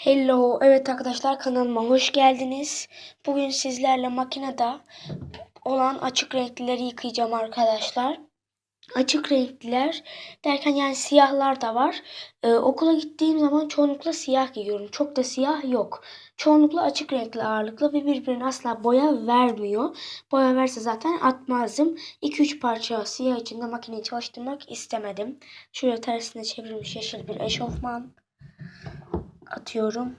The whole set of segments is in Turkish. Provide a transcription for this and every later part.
Hello, evet arkadaşlar kanalıma hoş geldiniz. Bugün sizlerle makinede olan açık renklileri yıkayacağım arkadaşlar. Açık renkliler derken yani siyahlar da var. Ee, okula gittiğim zaman çoğunlukla siyah giyiyorum. Çok da siyah yok. Çoğunlukla açık renkli ağırlıklı ve birbirine asla boya vermiyor. Boya verse zaten atmazdım. 2-3 parça siyah içinde makineyi çalıştırmak istemedim. Şuraya tersine çevrilmiş yeşil bir eşofman atıyorum.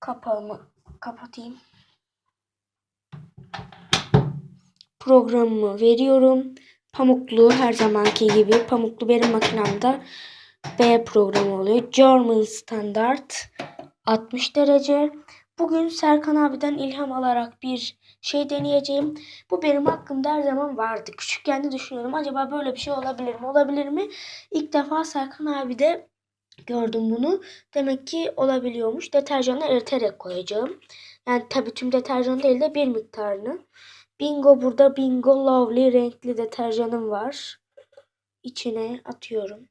Kapağımı kapatayım. Programımı veriyorum. Pamuklu her zamanki gibi. Pamuklu benim makinemde B programı oluyor. German Standard 60 derece. Bugün Serkan abiden ilham alarak bir şey deneyeceğim. Bu benim hakkımda her zaman vardı. Küçükken de düşünüyordum. Acaba böyle bir şey olabilir mi? Olabilir mi? İlk defa Serkan abi de gördüm bunu. Demek ki olabiliyormuş. Deterjanı eriterek koyacağım. Yani tabii tüm deterjan değil de bir miktarını. Bingo burada Bingo Lovely renkli deterjanım var. İçine atıyorum.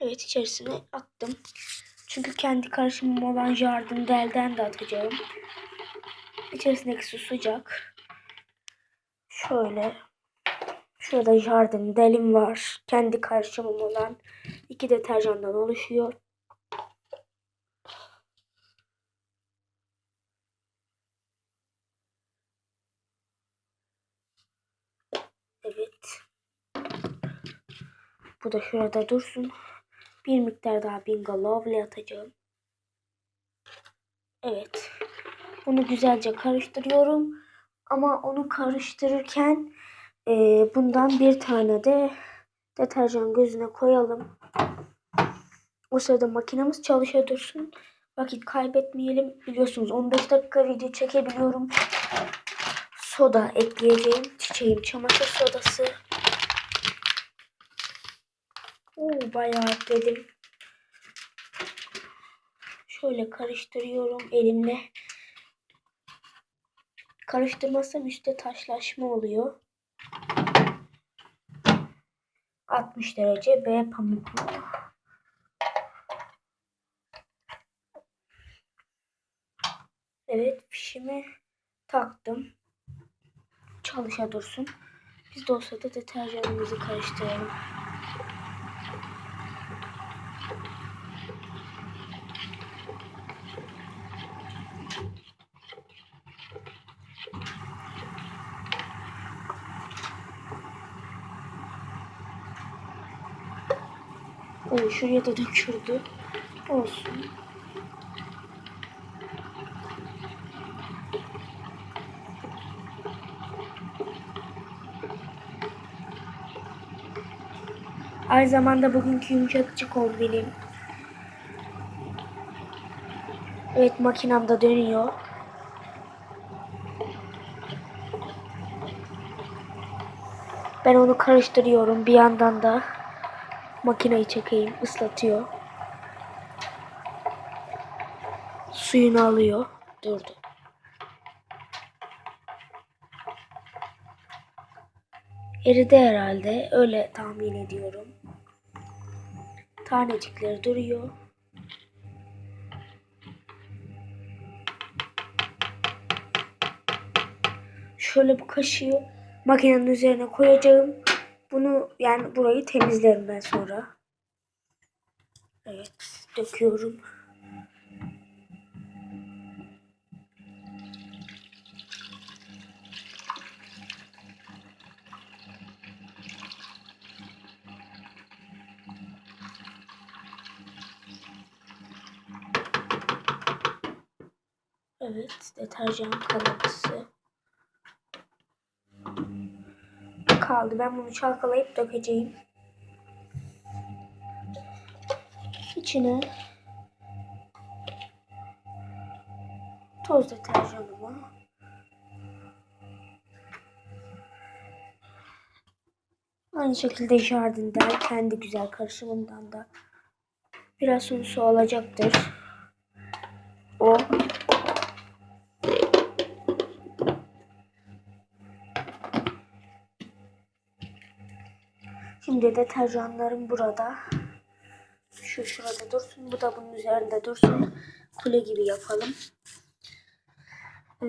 Evet içerisine attım. Çünkü kendi karışımım olan Jardim Del'den de atacağım. İçerisindeki su sıcak. Şöyle. Şurada Jardim Del'im var. Kendi karışımım olan iki deterjandan oluşuyor. Evet. Bu da şurada dursun. Bir miktar daha Bingo Lovely atacağım. Evet. Bunu güzelce karıştırıyorum. Ama onu karıştırırken e, bundan bir tane de deterjan gözüne koyalım. O sırada makinemiz çalışıyor dursun. Vakit kaybetmeyelim. Biliyorsunuz 15 dakika video çekebiliyorum. Soda ekleyeceğim. Çiçeğim çamaşır sodası. Oo, bayağı ekledim. Şöyle karıştırıyorum elimle. Karıştırmazsam üstte taşlaşma oluyor. 60 derece B pamuklu. Evet fişimi taktım. Çalışa dursun. Biz de o sırada deterjanımızı karıştıralım. Oo, şuraya da döküldü. Olsun. Aynı zamanda bugünkü yumuşatıcı kombinim. Evet makinamda dönüyor. Ben onu karıştırıyorum bir yandan da makineyi çekeyim ıslatıyor. Suyunu alıyor. Durdu. Eridi herhalde. Öyle tahmin ediyorum. Tanecikleri duruyor. Şöyle bu kaşığı makinenin üzerine koyacağım. Bunu yani burayı temizlerim ben sonra. Evet döküyorum. Evet deterjan kalıntısı. Kaldı. Ben bunu çalkalayıp dökeceğim. İçine toz deterjanımı aynı şekilde Jardin'den kendi güzel karışımından da biraz su su alacaktır. O Şimdi deterjanlarım burada. Şu şurada dursun. Bu da bunun üzerinde dursun. Kule gibi yapalım. Ee,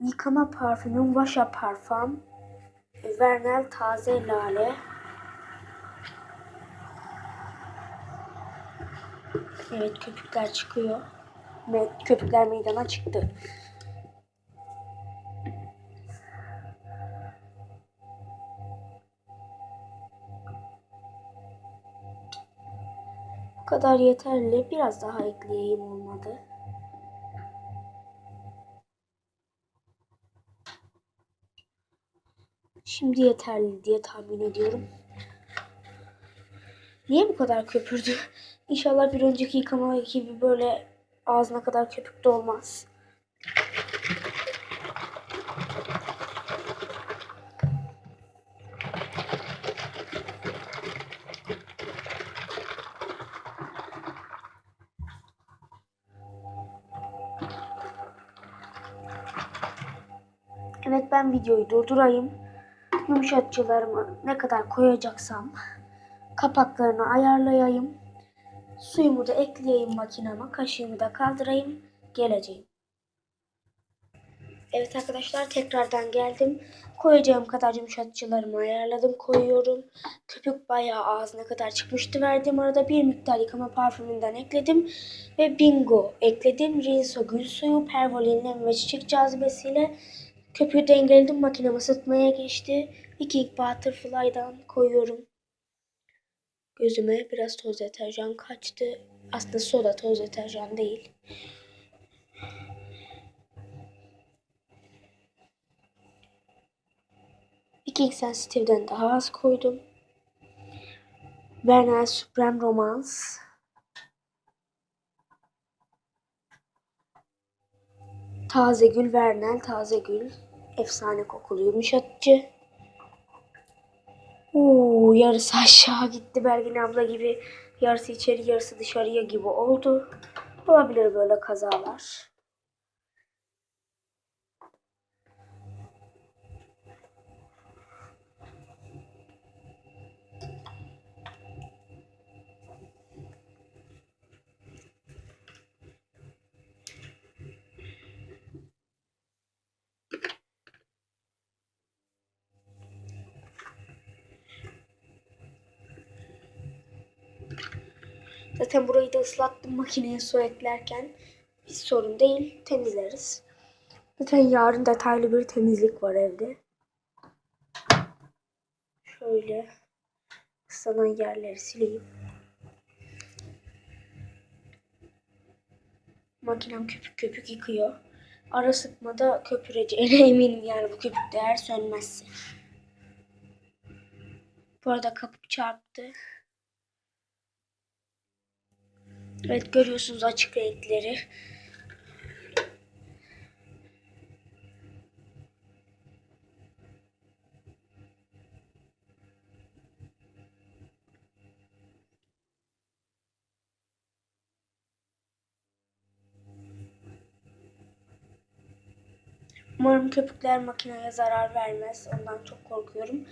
yıkama parfümüm Vaşa Parfum. Vernel Taze Lale. Evet köpükler çıkıyor. Ve köpükler meydana çıktı. Kadar yeterli. Biraz daha ekleyeyim olmadı. Şimdi yeterli diye tahmin ediyorum. Niye bu kadar köpürdü? İnşallah bir önceki yıkama gibi böyle ağzına kadar köpük de olmaz. Evet ben videoyu durdurayım. Yumuşatıcılarımı ne kadar koyacaksam kapaklarını ayarlayayım. Suyumu da ekleyeyim makinama. Kaşığımı da kaldırayım. Geleceğim. Evet arkadaşlar tekrardan geldim. Koyacağım kadar yumuşatıcılarımı ayarladım. Koyuyorum. Köpük bayağı ağzına kadar çıkmıştı. Verdiğim arada bir miktar yıkama parfümünden ekledim. Ve bingo ekledim. Rinso gül suyu, pervolin nem ve çiçek cazibesiyle köpüğü dengeledim. Makinem ısıtmaya geçti. İki Butterfly'dan koyuyorum. Gözüme biraz toz deterjan kaçtı. Aslında soda toz deterjan değil. İki X Sensitive'den daha az koydum. Vernal Supreme Romance. Taze gül Vernal taze gül. Efsane kokulu yumuşatıcı. Oo, yarısı aşağı gitti Belgin abla gibi. Yarısı içeri yarısı dışarıya gibi oldu. Olabilir böyle kazalar. Zaten burayı da ıslattım makineye su eklerken. Hiç sorun değil. Temizleriz. Zaten yarın detaylı bir temizlik var evde. Şöyle ıslanan yerleri sileyim. Makinem köpük köpük yıkıyor. Ara sıkmada köpüreceğine eminim yani bu köpük değer sönmezse. Bu arada kapı çarptı. Evet görüyorsunuz açık renkleri. Umarım köpükler makineye zarar vermez. Ondan çok korkuyorum.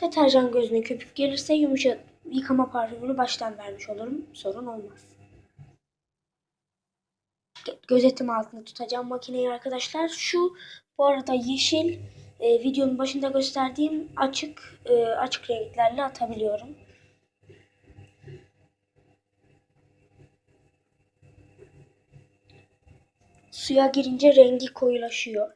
Deterjan gözüne köpük gelirse yumuşak yıkama parfümünü baştan vermiş olurum. Sorun olmaz gözetim altında tutacağım makineyi arkadaşlar. Şu bu arada yeşil e, videonun başında gösterdiğim açık e, açık renklerle atabiliyorum. Suya girince rengi koyulaşıyor.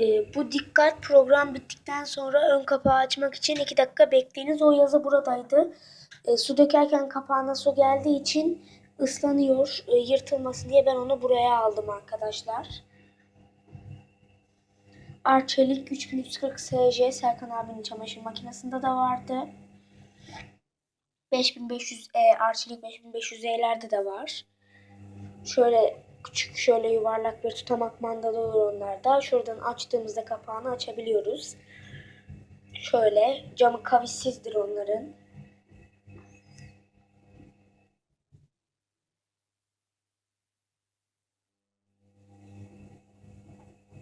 E, bu dikkat program bittikten sonra ön kapağı açmak için 2 dakika bekleyiniz. O yazı buradaydı. E, su dökerken kapağına su geldiği için ıslanıyor. E, yırtılmasın diye ben onu buraya aldım arkadaşlar. Arçelik 3340 SC Serkan abinin çamaşır makinesinde de vardı. 5500E Arçelik 5500E'lerde de var. Şöyle küçük şöyle yuvarlak bir tutamak mandalı olur onlarda. Şuradan açtığımızda kapağını açabiliyoruz. Şöyle camı kavissizdir onların.